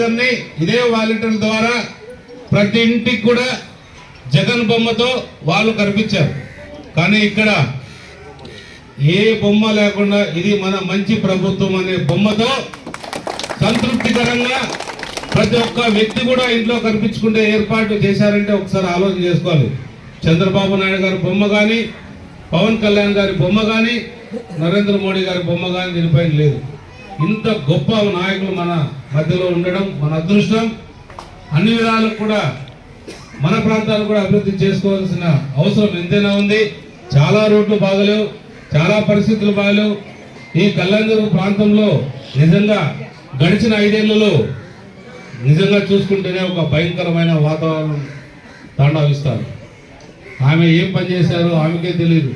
స్టిక్కర్ని ఇదే వాలంటీర్ల ద్వారా ప్రతి ఇంటికి కూడా జగన్ బొమ్మతో వాళ్ళు కనిపించారు. కానీ ఇక్కడ ఏ బొమ్మ లేకుండా ఇది మన మంచి ప్రభుత్వం అనే బొమ్మతో సంతృప్తికరంగా ప్రతి ఒక్క వ్యక్తి కూడా ఇంట్లో కనిపించుకుంటే ఏర్పాటు చేశారంటే ఒకసారి ఆలోచన చేసుకోవాలి. చంద్రబాబు నాయుడు గారి బొమ్మ కానీ పవన్ కళ్యాణ్ గారి బొమ్మ కానీ నరేంద్ర మోడీ గారి బొమ్మ కానీ దీనిపైన లేదు. ఇంత గొప్ప నాయకులు మన మధ్యలో ఉండడం మన అదృష్టం. అన్ని విధాలకు కూడా మన ప్రాంతాలు కూడా అభివృద్ధి చేసుకోవాల్సిన అవసరం ఎంతైనా ఉంది. చాలా రోడ్లు బాగలేవు చాలా పరిస్థితులు బాగలేవు. ఈ కళ్యాణదుర్గ ప్రాంతంలో నిజంగా గడిచిన ఐదేళ్ళలో నిజంగా చూసుకుంటేనే ఒక భయంకరమైన వాతావరణం తాండవిస్తారు ఆమె ఏం పని చేశారో ఆమెకే తెలియదు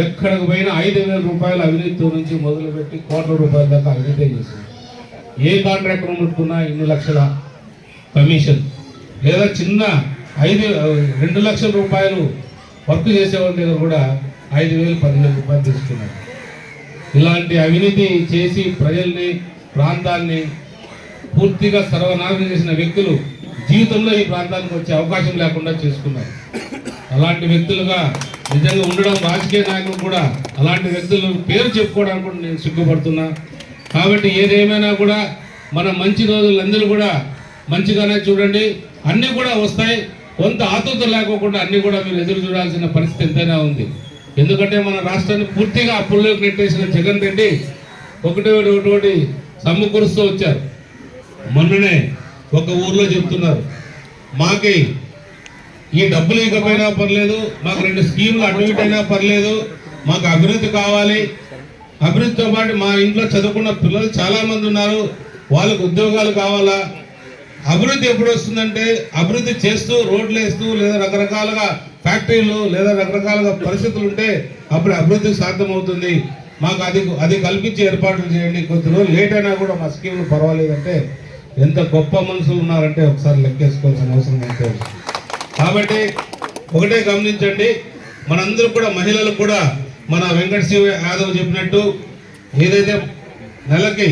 ఎక్కడికి పోయినా ఐదు వేల రూపాయల అవినీతితో నుంచి మొదలుపెట్టి కోట్ల రూపాయల దాకా అవినీతి చేసింది. ఏ కాంట్రాక్టర్ ముట్టుకున్నా ఇన్ని లక్షల కమిషన్? లేదా చిన్న ఐదు రెండు లక్షల రూపాయలు వర్క్ చేసేవాళ్ళ దగ్గర కూడా ఐదు వేలు పదివేల రూపాయలు తీసుకున్నారు. ఇలాంటి అవినీతి చేసి ప్రజల్ని ప్రాంతాన్ని పూర్తిగా సర్వనాశనం చేసిన వ్యక్తులు జీవితంలో ఈ ప్రాంతానికి వచ్చే అవకాశం లేకుండా చేసుకున్నారు. అలాంటి వ్యక్తులుగా నిజంగా ఉండడం రాజకీయ నాయకులు కూడా అలాంటి వ్యక్తులు పేరు చెప్పుకోవడానికి కూడా నేను సిగ్గుపడుతున్నా. కాబట్టి ఏదేమైనా కూడా మన మంచి రోజులందరూ కూడా మంచిగానే చూడండి. అన్నీ కూడా వస్తాయి. కొంత ఆతృత లేకోకుండా అన్నీ కూడా మీరు ఎదురు చూడాల్సిన పరిస్థితి ఎంతైనా ఉంది. ఎందుకంటే మన రాష్ట్రాన్ని పూర్తిగా అప్పుల్లోకి నెట్టేసిన జగన్ రెడ్డి ఒకటి ఒకటి ఒకటి సమకూరుస్తూ వచ్చారు. మొన్ననే ఒక ఊర్లో చెప్తున్నారు మాకి ఈ డబ్బులు ఇకపోయినా పర్లేదు మాకు రెండు స్కీములు అటు అయినా పర్లేదు మాకు అభివృద్ధి కావాలి. అభివృద్ధితో పాటు మా ఇంట్లో చదువుకున్న పిల్లలు చాలా మంది ఉన్నారు వాళ్ళకు ఉద్యోగాలు కావాలా? అభివృద్ధి ఎప్పుడు వస్తుందంటే అభివృద్ధి చేస్తూ రోడ్లు వేస్తూ లేదా రకరకాలుగా ఫ్యాక్టరీలు లేదా రకరకాలుగా పరిస్థితులు ఉంటే అప్పుడు అభివృద్ధి సాధ్యమవుతుంది. మాకు అది అది కల్పించి ఏర్పాట్లు చేయండి. కొద్ది రోజులు లేట్ అయినా కూడా మా స్కీములు పర్వాలేదంటే ఎంత గొప్ప మనుషులు ఉన్నారంటే ఒకసారి లెక్కేసుకోవాల్సిన అవసరం అయితే కాబట్టి ఒకటే గమనించండి మనందరూ కూడా మహిళలు కూడా మన వెంకట శివ యాదవ్ చెప్పినట్టు ఏదైతే నెలకి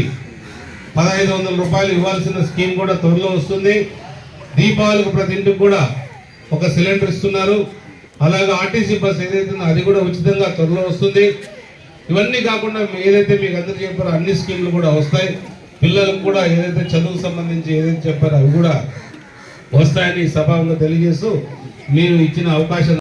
పదహైదు వందల రూపాయలు ఇవ్వాల్సిన స్కీమ్ కూడా త్వరలో వస్తుంది. దీపావళికి ప్రతి ఇంటికి కూడా ఒక సిలిండర్ ఇస్తున్నారు. అలాగే ఆర్టీసీ బస్ ఏదైతే అది కూడా ఉచితంగా త్వరలో వస్తుంది. ఇవన్నీ కాకుండా ఏదైతే మీకు అందరు చెప్పారో అన్ని స్కీమ్లు కూడా వస్తాయి. పిల్లలకు కూడా ఏదైతే చదువుకు సంబంధించి ఏదైతే చెప్పారో అవి కూడా వస్తాయని సభాంగా తెలియజేస్తూ మీరు ఇచ్చిన అవకాశం